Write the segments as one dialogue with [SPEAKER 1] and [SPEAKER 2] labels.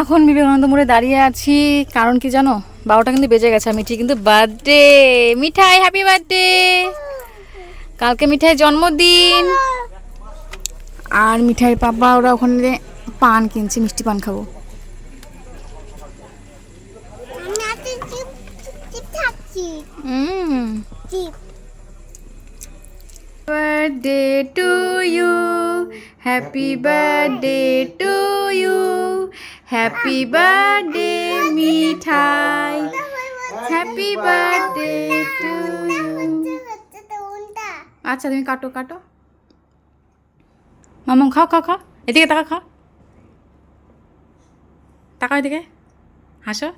[SPEAKER 1] এখন বিবেকানন্দ মোড়ে দাঁড়িয়ে আছি। কারণ কি জানো? বারোটা কিন্তু বেজে গেছে মিঠি কিন্তু বার্থডে মিঠাই হ্যাপি বার্থডে কালকে মিঠাই জন্মদিন। আর মিঠাই পাপা ওরা ওখানে পান কিনছে মিষ্টি পান খাব। birthday to you happy birthday to you happy birthday Mithai happy birthday to আচ্ছা তুমি কাটো কাটো। মামাম খাও খাও খাও। এদিকে তাকা, খাও। তাকাও এদিকে। হাসো।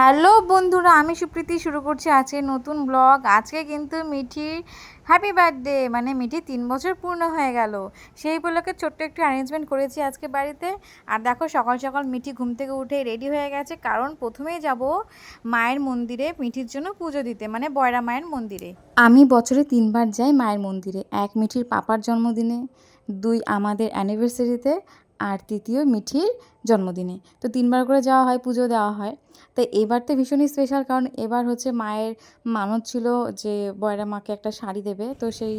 [SPEAKER 1] হ্যালো বন্ধুরা, আমি সুপ্রীতি। শুরু করছি আজকে নতুন ব্লগ। আজকে কিন্তু মিঠির হ্যাপি বার্থডে মানে মিঠি তিন বছর পূর্ণ হয়ে গেল। সেই উপলক্ষে ছোট্ট একটু অ্যারেঞ্জমেন্ট করেছি আজকে বাড়িতে। আর দেখো, সকাল সকাল মিঠি ঘুম থেকে উঠে রেডি হয়ে গেছে। কারণ প্রথমেই যাব মায়ের মন্দিরে মিঠির জন্য পুজো দিতে মানে বয়রা মায়ের মন্দিরে। আমি বছরে তিনবার যাই মায়ের মন্দিরে। এক মিঠির পাপার জন্মদিনে, দুই আমাদের অ্যানিভার্সারিতে আর তৃতীয় মিঠির জন্মদিনে। তো তিনবার করে যাওয়া হয়, পুজো দেওয়া হয়। তো এবার তো ভীষণই স্পেশাল কারণ এবার হচ্ছে মায়ের মানত ছিল যে বয়রা মাকে একটা শাড়ি দেবে। তো সেই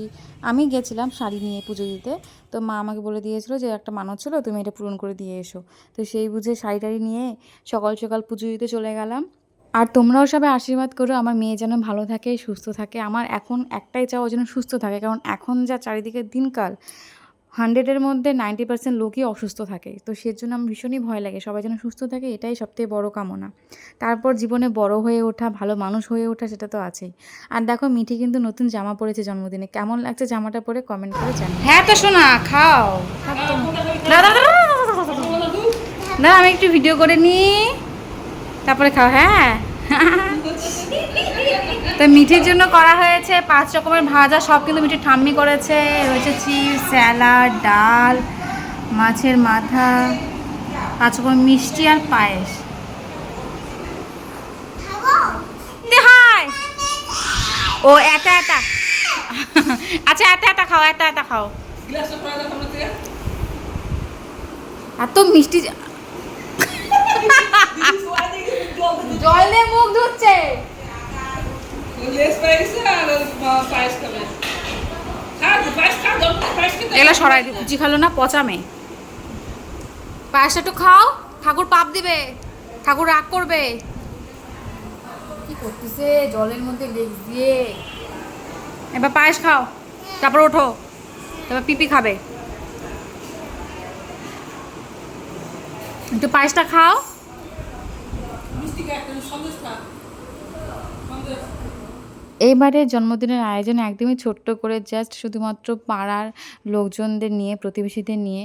[SPEAKER 1] আমি গেছিলাম শাড়ি নিয়ে পুজো দিতে। তো মা আমাকে বলে দিয়েছিল যে একটা মানত ছিল, তুমি এটা পূরণ করে দিয়ে এসো। তো সেই বুঝে শাড়ি টাড়ি নিয়ে সকাল সকাল পুজো দিতে চলে গেলাম। আর তোমরাও সবাই আশীর্বাদ করো, আমার মেয়ে যেন ভালো থাকে, সুস্থ থাকে। আমার এখন একটাই চাও যেন সুস্থ থাকে, কারণ এখন যা চারিদিকে দিনকাল হান্ড্রেডের মধ্যে নাইনটি পার্সেন্ট লোকই অসুস্থ থাকে তো সেজন্য আমার ভীষণই ভয় লাগে সবাই যেন সুস্থ থাকে এটাই সবথেকে বড় কামনা তারপর জীবনে বড় হয়ে ওঠা ভালো মানুষ হয়ে ওঠা সেটা তো আছেই আর দেখো মিঠি কিন্তু নতুন জামা পরেছে জন্মদিনে কেমন লাগছে জামাটা পরে কমেন্ট করে জানি হ্যাঁ তো শোনা খাও না আমি একটু ভিডিও করে নিই তারপরে খাও হ্যাঁ তো মিঠির জন্য করা হয়েছে পাঁচ রকমের ভাজা, সব কিন্তু মিঠি ঠাম্মি করেছে। রয়েছে চিপস স্যালাড, ডাল, মাছের মাথা, পাঁচ রকম মিষ্টি আর পায়েস। ও এটা এটা আচ্ছা এটা এটা খাও এটা এটা খাও। এত মিষ্টি জল মুখ ধুচ্ছে।
[SPEAKER 2] পায়েস খেতে
[SPEAKER 1] এগুলো সরাই দি কুচি খালো না পচা মেয়ে পায়েসটা একটু খাও ঠাকুর পাপ দিবে ঠাকুর রাগ করবে। কি করতেছে? জলের মধ্যে লেগ দিয়ে। এবার পায়েস খাও তারপর ওঠো তারপর পিপি খাবে। একটু পায়েসটা খাও।
[SPEAKER 2] মিষ্টি একটা সন্দেশ খা সন্দেশ।
[SPEAKER 1] এইবারের জন্মদিনের আয়োজন একদমই ছোট্ট করে জাস্ট শুধুমাত্র পাড়ার লোকজনদের নিয়ে, প্রতিবেশীদের নিয়ে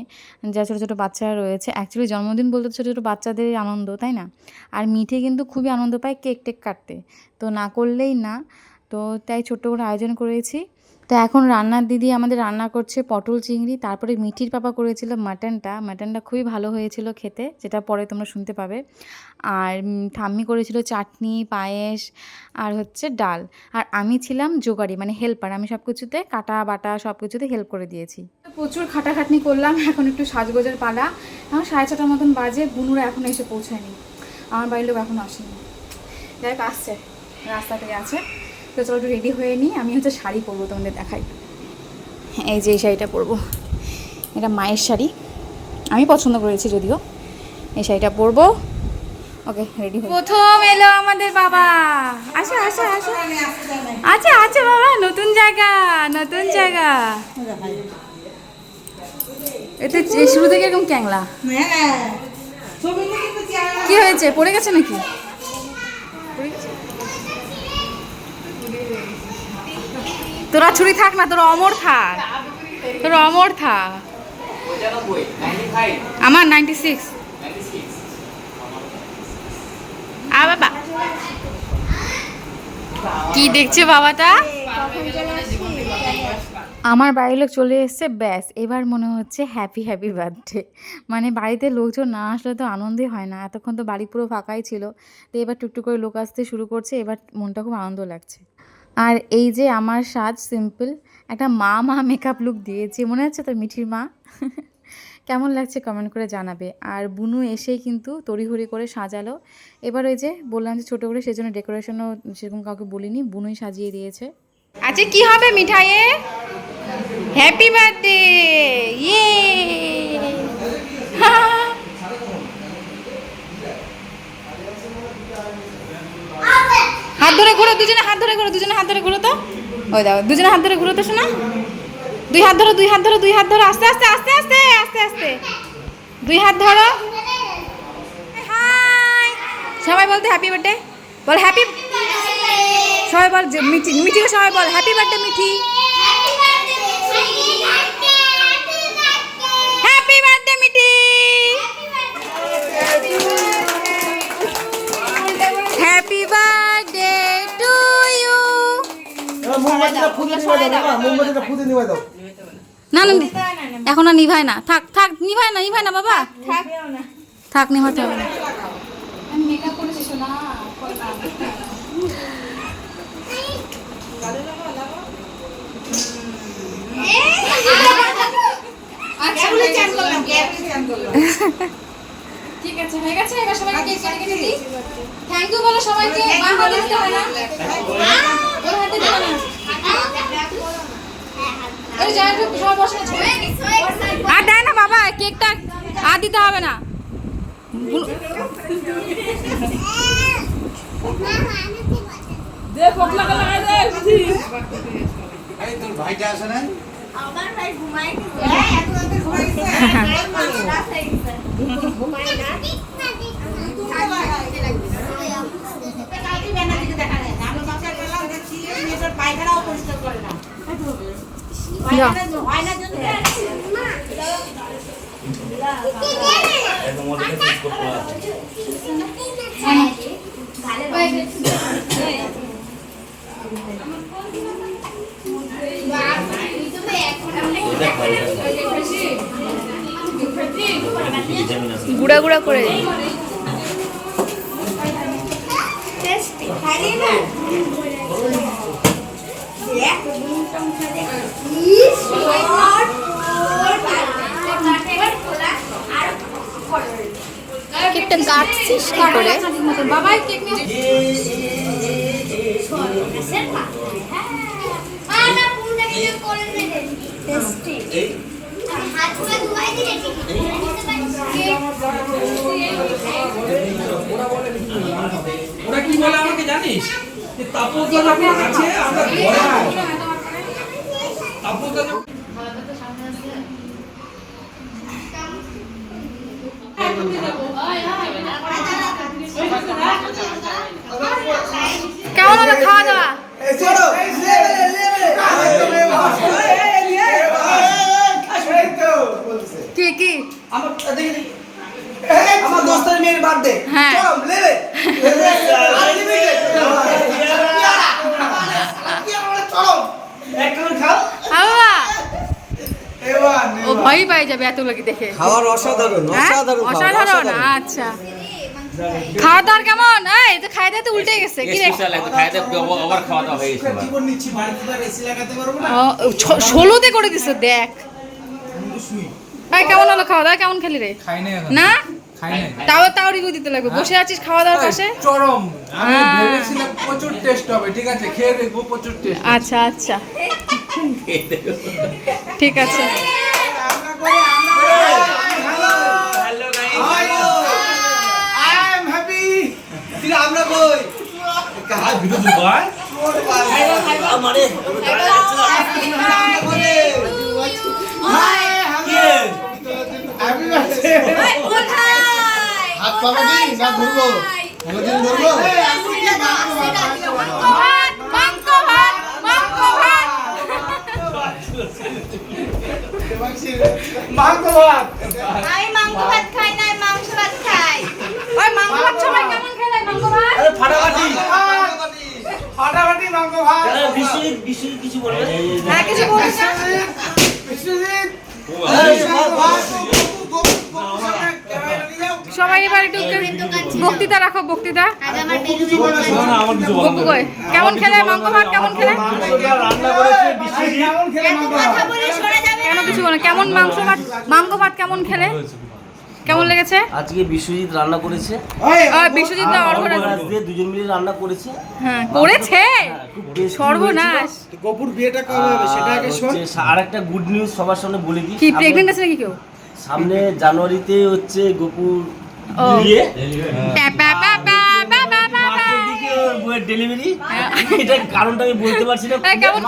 [SPEAKER 1] যা ছোটো ছোটো বাচ্চারা রয়েছে অ্যাকচুয়ালি জন্মদিন বলতে ছোটো ছোটো বাচ্চাদের আনন্দ, তাই না? আর মিঠে কিন্তু খুবই আনন্দ পায় কেক টেক কাটতে। তো না করলেই না। তো তাই ছোট্ট করে আয়োজন করেছি। তো এখন রান্নার দিদি আমাদের রান্না করছে পটল চিংড়ি, তারপরে মিঠির পাপা করেছিল মাটনটা। মাটনটা খুবই ভালো হয়েছিল খেতে, যেটা পরে তোমরা শুনতে পাবে। আর ঠাম্মি করেছিল চাটনি, পায়েস আর হচ্ছে ডাল। আর আমি ছিলাম জোগাড়ি মানে হেল্পার। আমি সব কিছুতে কাটা, বাটা সব কিছুতে হেল্প করে দিয়েছি। প্রচুর খাটাখাটনি করলাম, এখন একটু সাজগোজের পালা। এখন সাড়ে ছটার মতন বাজে, বুনুরা এখন এসে পৌঁছায়নি। আমার বাড়ির লোক এখন আসেনি। যাই আসছে। রাস্তা থেকে আছে। তো চলো একটু রেডি হয়ে নিই আমি হচ্ছে শাড়ি পরবো তোমাদের দেখাই। এই যে এই শাড়িটা পরবো। এটা মায়ের শাড়ি। আমি পছন্দ করেছি যদিও। এই শাড়িটা পরবো। ওকে রেডি প্রথম এলো আমাদের বাবা। আসো আসো আসো। আচ্ছা আচ্ছা বাবা নতুন জায়গা নতুন জায়গা। এটা যে- শুরু থেকে এরকম ক্যাংলা। কি হয়েছে? পড়ে গেছে নাকি পড়ে গেছে? তোরা ছুরি থাক না, তোরা অমর থাক। তোরা অমর থাক। আমার নাইনটি সিক্স বাবা। কি দেখছে বাবাটা? আমার বাড়ির লোক চলে এসছে, ব্যাস। এবার মনে হচ্ছে হ্যাপি হ্যাপি বার্থডে মানে বাড়িতে লোকজন না আসলে তো আনন্দই হয় না। এতক্ষণ তো বাড়ি পুরো ফাঁকাই ছিল। তো এবার টুকটুক করে লোক আসতে শুরু করছে। এবার মনটা খুব আনন্দ লাগছে। আর এই যে আমার সাজ সিম্পল একটা মা মা মেকআপ লুক দিয়েছি। মনে হচ্ছে তো মিঠির মা? কেমন লাগছে কমেন্ট করে জানাবে। আর বুনু এসেই কিন্তু তড়িঘড়ি করে সাজালো। এবার ওই যে বললাম যে ছোটো করে সেজন্য ডেকোরেশনও সেরকম কাউকে বলিনি, বুনুই সাজিয়ে দিয়েছে। আচ্ছা কি হবে মিঠাইয়ে হ্যাপি বার্থডে ইয়ে হাত ধরে ঘুরো, দুজনে হাত ধরে ঘুরো, দুজনে হাত ধরে ঘুরো তো। ওই দাও, দুজনে হাত ধরে ঘুরো তো শোনা। দুই হাত ধরো, দুই হাত ধরো, দুই হাত ধরো, আস্তে আস্তে আস্তে আস্তে আস্তে আস্তে। দুই হাত ধরো। হাই। সবাই বলতে হ্যাপি বার্থডে বল হ্যাপি সবাই বল মিঠি মিঠিকে সবাই বল happy birthday Mithi. Happy birthday
[SPEAKER 3] মোমবাতিটা দাও না মোমবাতিটা দাও
[SPEAKER 1] না না এখন আর নিভাই না। থাক থাক নিভাই না নিভাই না বাবা। থাক নিভাতে হবে। না ঠিক আছে হয়ে গেছে এবার সবাইকে কেক কেটে কেটে দিই। থ্যাংক ইউ বলো সবাইকে মা হাতে দিতে হয় না ওর হাতে দিতে না। আর দেয় না বাবা কেকটা আর দিতে হবে না।
[SPEAKER 3] ভাইটা আসে না?
[SPEAKER 4] আমার ভাই ঘুমাই গেছে
[SPEAKER 1] গুড়া গুড়া করে
[SPEAKER 4] কেকটা কাটছিস কি করে?
[SPEAKER 1] বাবাই কেক নিয়ে
[SPEAKER 2] ওরা কি বলে আমাকে জানিস যে তাপসদা যখন আছে আমরা ঘরে তাপসদা যখন
[SPEAKER 1] কেমন হলো খাওয়া দাওয়া
[SPEAKER 3] এই চলো এই তো বলছে
[SPEAKER 1] কি কি
[SPEAKER 3] আমার দেখি দেখি আমার দোস্তের মেয়ের বার্থডে
[SPEAKER 1] হ্যাঁ।
[SPEAKER 3] চলো লেবে আনলিমিটেড চলো একটু খাও
[SPEAKER 1] বাবা
[SPEAKER 3] এবার
[SPEAKER 1] ও পাই যাবে কি দেখে?
[SPEAKER 5] খাওয়ার অসাধারণ
[SPEAKER 1] হ্যাঁ?
[SPEAKER 5] অসাধারণ
[SPEAKER 1] অসাধারণ আচ্ছা। খাওয়া দাওয়ার কেমন? এই তো খাই দাওয়া তো উল্টে গেছে। কি রে?
[SPEAKER 6] হয়ে
[SPEAKER 1] ষোলোতে করে দিছে দেখ। ভাই কেমন হলো খাওয়া দাওয়া? কেমন খেলি রে? না? তাও তাও রিভিউ দিতে লাগবে। বসে আছিস খাওয়া দাওয়ার পাশে?
[SPEAKER 7] চরম। আমি
[SPEAKER 1] হ্যাঁ।
[SPEAKER 7] ভেবেছিলাম প্রচুর টেস্ট হবে ঠিক আছে? খেয়ে দেখব প্রচুর টেস্ট
[SPEAKER 1] আচ্ছা আচ্ছা। ঠিক আছে।
[SPEAKER 5] 过
[SPEAKER 1] 来。এবার একটু বক্তৃতা রাখো বক্তৃতা কেমন খেলে মাংস ভাত? কেমন খেলে কেন কিছু বলো কেমন মাংস ভাত? মাংস ভাত কেমন খেলে? কেমন লেগেছে?
[SPEAKER 5] আজকে বিশ্বজিৎ রান্না করেছে।
[SPEAKER 1] বিশ্বজিৎ দা অর্ঘ
[SPEAKER 5] অর্ঘরাজ। দিয়ে দুজন মিলে রান্না করেছে।
[SPEAKER 1] হ্যাঁ করেছে?
[SPEAKER 5] tasty
[SPEAKER 1] সর্বনাশ।
[SPEAKER 3] গপুর বিয়েটা কবে হবে? সেটা আগে শোন।
[SPEAKER 5] হচ্ছে আর একটা গুড নিউজ সবার সামনে বলে দিই।
[SPEAKER 1] কি প্রেগনেন্ট আছে নাকি কেউ?
[SPEAKER 5] সামনে জানুয়ারিতে হচ্ছে গোপুর
[SPEAKER 1] ও।
[SPEAKER 5] বইয়ের ডেলিভারি এটা কারণটা আমি বলতে পারছি না।
[SPEAKER 1] কেমন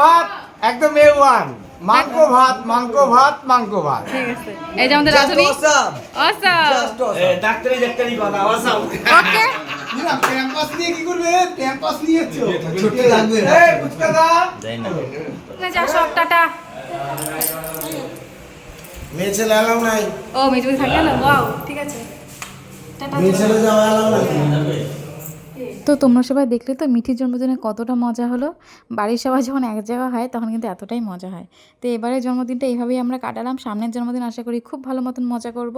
[SPEAKER 3] ভাত একদম এ ওয়ান মাংস ভাত মাংস ভাত মাংস ভাত।
[SPEAKER 1] ঠিক আছে। এই যে আমাদের রাজনী অসাম
[SPEAKER 5] এ, ডাক্তারি ডাক্তারি কথা
[SPEAKER 1] ওকে
[SPEAKER 3] মেয়ে ছেলে এলাও নাই।
[SPEAKER 1] ও মিজুরি থাকে না?
[SPEAKER 3] মেয়ে ছেলে নাই
[SPEAKER 1] তো তোমরা সবাই দেখলে তো মিঠির জন্মদিনে কতটা মজা হলো? বাড়ির সবাই যখন এক জায়গা হয় তখন কিন্তু এতটাই মজা হয়। তো এবারে জন্মদিনটা এইভাবেই আমরা কাটালাম। সামনের জন্মদিন আশা করি খুব ভালো মতন মজা করব।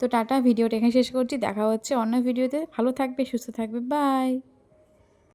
[SPEAKER 1] তো টাটা ভিডিওটা এখানে শেষ করছি। দেখা হচ্ছে অন্য ভিডিওতে। ভালো থাকবে সুস্থ থাকবে। বাই!